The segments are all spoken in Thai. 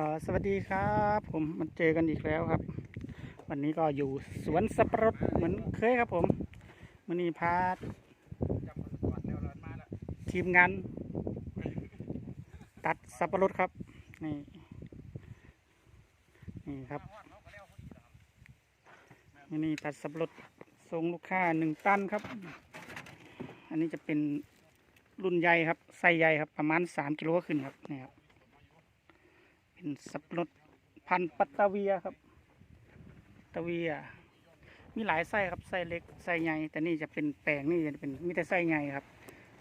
ก็สวัสดีครับ ผมมาเจอกันอีกแล้วครับ วันนี้ก็อยู่สวนสับปะรดเหมือนเคยครับผมมันนี้พาทีมงาน ตัดสับปะรดครับนี่นี่ครับมันนี่ตัดสับปะรดส่งลูกค้าหนึ่งตันครับ อันนี้จะเป็นรุ่นใหญ่ครับไซส์ใหญ่ครับประมาณสามกิโลขึ้นครับนี่ครับ เป็นสับปะรดพันปัตตาเวียครับตตาเวีย มีหลายไส้ครับไส้เล็กไส้ใหญ่แต่นี่จะเป็นแปลงนี่จะเป็นมีแต่ไส้ใหญ่ครับ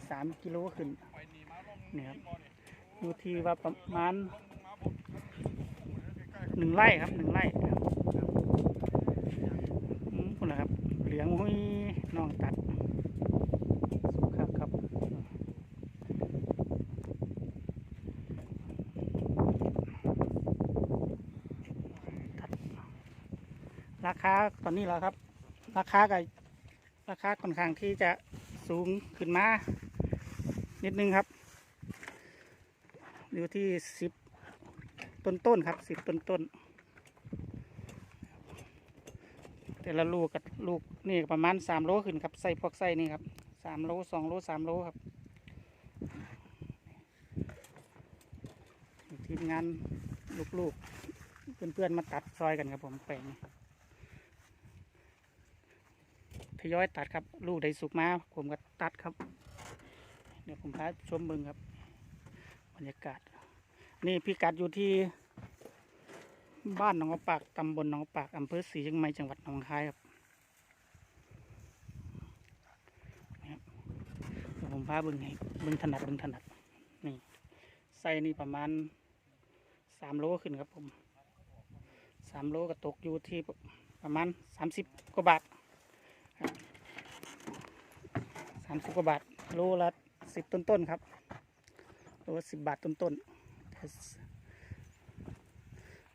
สามกิโลขึ้นนี่ครับอยู่ที่ว่าประมาณหนึ่งไร่ครับหนึ่งไร่คุณนะครับเหลืองหุ้ยน้องตัดสุกครับครับ ราคาตอนนี้แล้วครับ ราคากับราคาค่อนข้างที่จะสูงขึ้นมา นิดนึงครับ อยู่ที่สิบต้นต้นครับสิบต้นต้นแต่ละลูกกับลูกนี่ประมาณสามโลขึ้นครับใส่พวกไส้นี่ครับสามโลสองโลสามโลครับทีมงานลูกๆเพื่อนๆมาตัดซอยกันครับผมแปลงนี้ ท ยอยตัดครับ ลูกใดสุกมาผมก็ตัดครับ เดี๋ยวผมพาชมเบึงครับบรรยากาศ นี่พี่กัดอยู่ที่ บ้านหนองปากตำบลหนองปากอำเภอศรีเชียงใหม่จังหวัดหนองคายครับนะครับเดี๋ยวผมพาเบึงให้เบึงถนัดเบึงถนัดนี่ไส้นี่ประมาณสามโลขึ้นครับผมสามโลก็ตกอยู่ที่ประมาณสามสิบกว่าบาท สามสิบกว่าบาทโลละสิบต้นต้นๆครับโลละสิบบาทต้นต้นๆ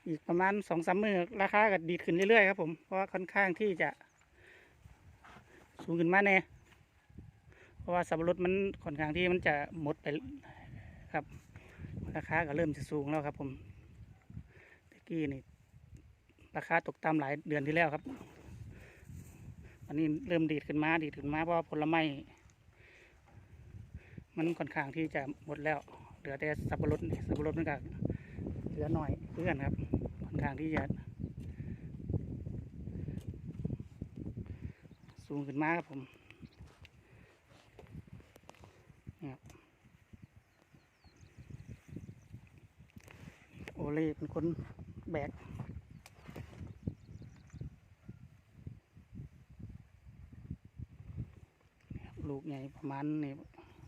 อีกประมาณสองสามมือราคาก็ดีดขึ้นเรื่อยๆครับผมเพราะว่าค่อนข้างที่จะ สูงขึ้นมาแน่เพราะว่าสับปะรดมันค่อนข้างที่มันจะหมดไปครับ ราคาก็เริ่มจะสูงแล้วครับผมตะกี้นี่ราคาตกต่ำหลายเดือนที่แล้วครับ อันนี้เริ่มดีดขึ้นมาดีดขึ้นมาเพราะผลไม้มันค่อนข้างที่จะหมดแล้ว เหลือแต่สับปะรดสับปะรดมันก็เหลือหน่อยเพื่อนครับค่อนข้างที่จะสูงขึ้นมาครับผมนี่ครับโอเล่เป็นคนแบก ลูกใหญ่ประมาณนี่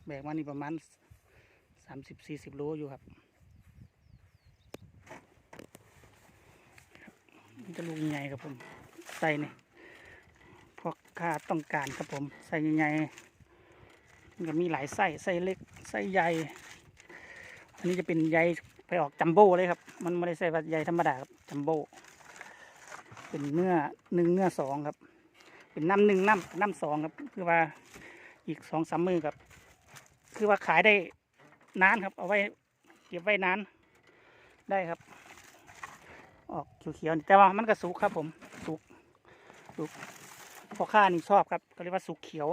แบกมานี่ประมาณสามสิบสี่สิบโลอยู่ครับนี่จะลูกใหญ่ครับผมใส่นี่พวกข้าต้องการครับผมใส่ใหญ่ๆมันก็มีหลายไส้ไส้เล็กไส้ใหญ่ อันนี้จะเป็นใยไปออกจัมโบ้เลยครับ มันไม่ได้ใส่ใยธรรมดาครับจัมโบ้เป็นเนื้อหนึ่งเนื้อสองครับ เป็นน้ำหนึ่งน้ำน้ำสองครับคือว่า อีกสองสามมือกับ คือว่าขายได้นานครับ เอาไว้เก็บไว้นานได้ครับ ออกเขียวๆแต่ว่ามันก็สุกครับ ผมสุกสุกพอข้านี่ชอบครับก็เรียกว่าสุกเขียว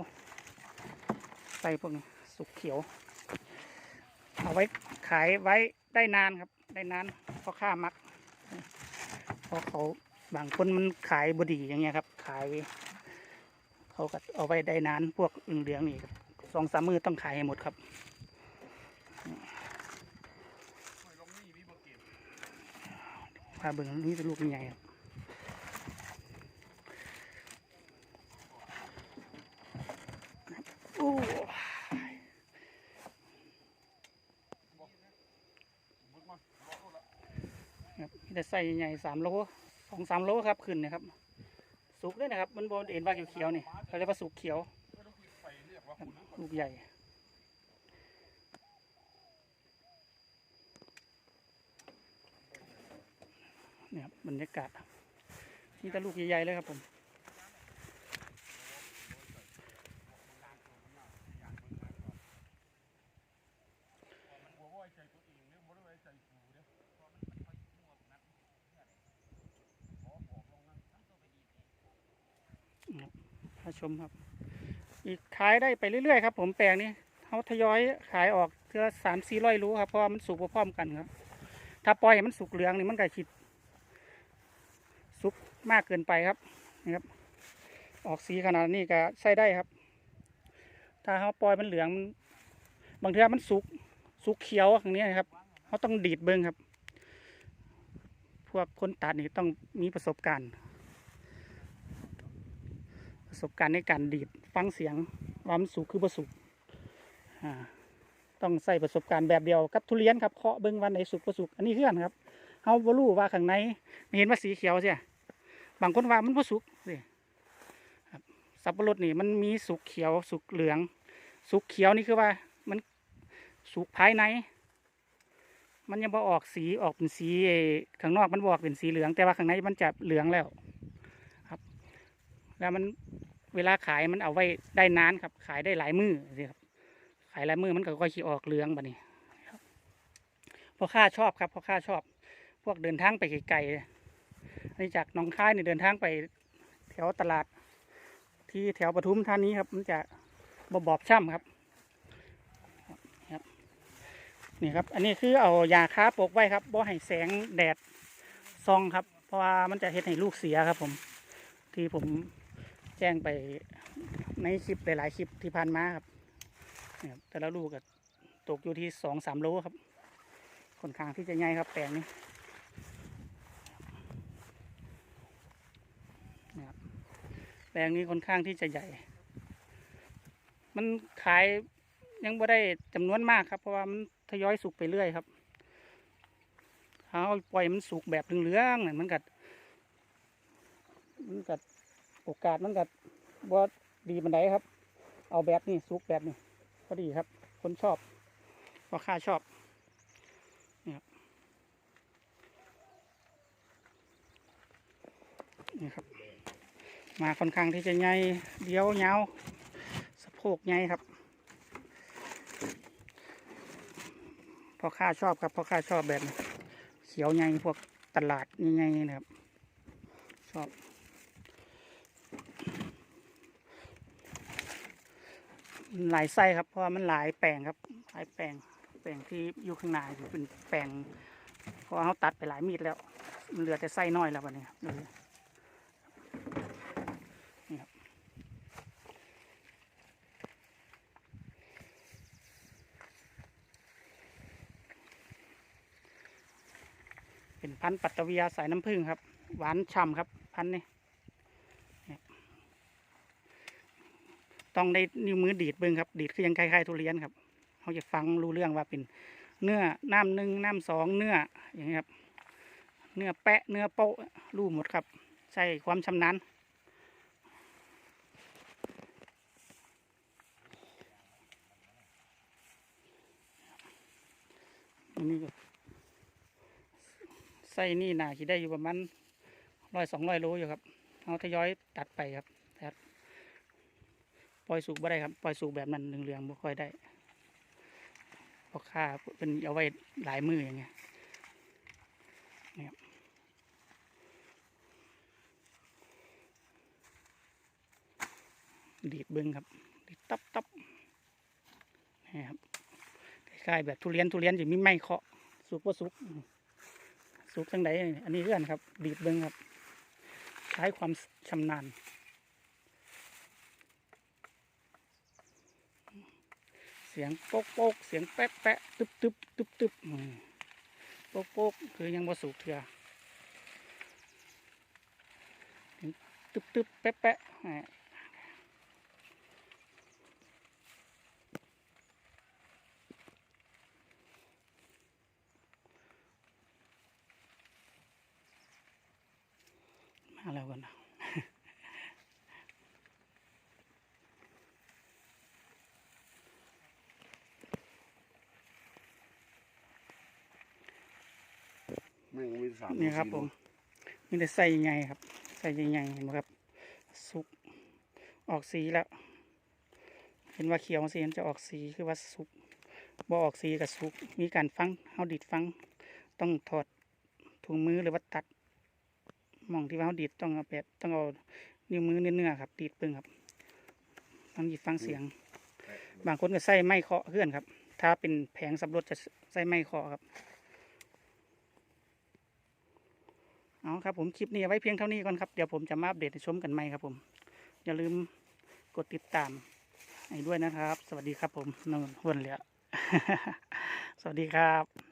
ใส่พวกนี้สุกเขียว เอาไว้ขายไว้ได้นานครับ ได้นานพอข้ามักพราะเขาบางคนมันขายบดีอย่างเงี้ยครับ ขาย เขาก็เอาไว้ได้นานพวกอึ่งเหลืองนี่สองสามมือต้องขายให้หมดครับพาเบิ่งนี่เป็นลูกใหญ่ครับโอ้ครับมีแต่ใส่ใหญ่สามโลสองสามโลครับขึ้นนะครับ สุกเลยนะครับ มันบนเอ็นว่าเขียวๆนี่เขาเรียกว่าสุกเขียวลูกใหญ่เนี่ยครับบรรยากาศนี่แต่ลูกใหญ่ๆเลยครับผม เมาชมครับ อีกขายได้ไปเรื่อยๆครับ ผมแปลงนี้เขาทยอยขายออกเทือสามสี่ร้อยรู้ครับเพราะมันสุกพร้อมกันครับ ถ้าปล่อยให้มันสุกเหลืองนี่มันก็คิดสุกมากเกินไปครับนี่ครับ ออกสีขนาดนี้ก็ใช้ได้ครับ ถ้าเขาปล่อยมันเหลืองบางเทีมันสุกสุกเขียวอย่างนี้ครับเขาต้องดีดเบิ้งครับ พวกคนตัดนี่ต้องมีประสบการณ์ ประสบการณ์ในการดีดฟังเสียงว่ามันสุกคือบ่สุกต้องใส่ประสบการณ์แบบเดียวกับทุเรียนครับเคาะเบิ้งวันไหนสุกบ่สุกอันนี้เพื่อนครับเขาบ่รู้ว่าข้างในไม่เห็นว่าสีเขียวเสียบางคนว่ามันบ่สุกสิสับปะรดนี่มันมีสุกเขียวสุกเหลือง สุกเขียวนี่คือว่ามันสุกภายใน มันยังบ่ออกสีออกเป็นสีข้างนอกมันบอกเป็นสีเหลือง แต่ว่าข้างในมันจะเหลืองแล้ว แล้วมันเวลาขายมันเอาไว้ได้นานครับ ขายได้หลายมือสิครับ ขายหลายมือมันก็ค่อยขี้ออกเหลืองแบบนี้พราะข้าชอบครับพราะข้าชอบ พวกเดินทางไปไกลๆอันนี้จากหนองคายเนี่ยเดินทางไปแถวตลาด ที่แถวปทุมธานีครับ มันจะบบอบช่ำครับนี่ครับ อันนี้คือเอายาค้าปกไว้ครับบ่ให้แสงแดดซองครับ เพราะว่ามันจะเฮ็ดให้ลูกเสียครับผม ที่ผม แจ้งไปในคลิปหลายๆคลิปที่ผ่านมาครับเนี่ยแต่ละลูกก็ตกอยู่ที่สองสามโลครับค่อนข้างที่จะใหญ่ครับแปลงนี้เนี่ยครับแปลงนี้ค่อนข้างที่จะใหญ่ มันขายยังบ่ได้จำนวนมากครับ เพราะว่ามันทยอยสุกไปเรื่อยครับถ้าเอาปล่อยมันสุกแบบเหลืองๆเนี่ยมันกัดมันกัด โอกาสมันกัดบ่ดีบันไดครับ เอาแบบนี้สุกแบบนี้พอดีครับ คนชอบพราะข้าชอบนี่ครับนี่ครับ มาค่อนข้างที่จะใหญ่เดียวยาสะโพกใหญ่ครับพราะข้าชอบครับพราะข้าชอบแบบเขียวใหญ่พวกตลาดใหญ่ๆนะครับ ชอบ หลายไส้ครับเพราะว่ามันหลายแปลงครับหลายแปลงแปลงที่อยู่ข้างหน้าอยู่เป็นแปลงเพราะว่าเขาตัดไปหลายมีดแล้วมันเหลือแต่ไส้น้อยแล้ววันนี้ครับนี่ครับเป็นพันธุ์ปัตตวียาสายน้ำผึ้งครับ หวานฉ่ำครับพันธุ์นี้เนี่ย ต้องได้นิ้วมือดีดเบิ้งครับ ดีดคือยังคล้ายๆทุเรียนครับเขาจะฟังรู้เรื่องว่าเป็นเนื้อน้ำหนึ่งน้ำสองเนื้ออย่างนี้ครับ เนื้อแปะเนื้อโปะรู้หมดครับใช่ความชำนาญอันนี้ก็ไส้นี่นาคิดได้อยู่ประมาณร้อยสองร้อยโลอยู่ครับ เอาทยอยตัดไปครับ ล่อยสูกบ่ได้ครับปล่อยสูกแบบนั้นเหลืองๆบ่ค่อยได้เพราะค่าเป็นเอาไว้หลายมืออย่างเงี้ยนะครับดีดเบิ้งครับดีดตับตับนี่ครับคล้ายๆแบบทุเรียนทุเรียนจะมีไม้เคาะสุกว่าสุกสุกทั้งใดอันนี้เพื่อนครับ ดีดเบิ้งครับ ใช้ความชำนาญ สียงโป๊กโป๊กเสียงแป๊ะแป๊ะตึบตึบตึบตึบโป๊กโป๊กคือยังบ่สุกเถื่อตึบตึบแป๊ะแป๊ะมาแล้วกันนะ ไม่มี สามนี่ครับผมมีแต่ใส่ใหญ่ครับ ใส่ใหญ่ๆเห็นไหมครับ สุก ออกสีแล้ว เห็นว่าเขียวสีมันจะออกสีคือว่าสุกบ่ออกสีกับสุก มีการฟังเฮาดีดฟัง ต้องถอดถุงมือหรือว่าตัดหมองที่ว่าเฮาดีดต้องเอาแบบต้องเอานิ้วมือเนื้อๆครับ ดีดเปึงครับมันหยิบฟังเสียง บางคนก็ใส่ไม้เคาะเพื่อนครับ ถ้าเป็นแผงสำรวจจะใส่ไม้เคาะครับ เอาครับผมคลิปนี้ไว้เพียงเท่านี้ก่อนครับ เดี๋ยวผมจะมาอัปเดตให้ชมกันใหม่ครับผม อย่าลืมกดติดตามให้ด้วยนะครับ สวัสดีครับผมนนหุ่นเหลือสวัสดีครับ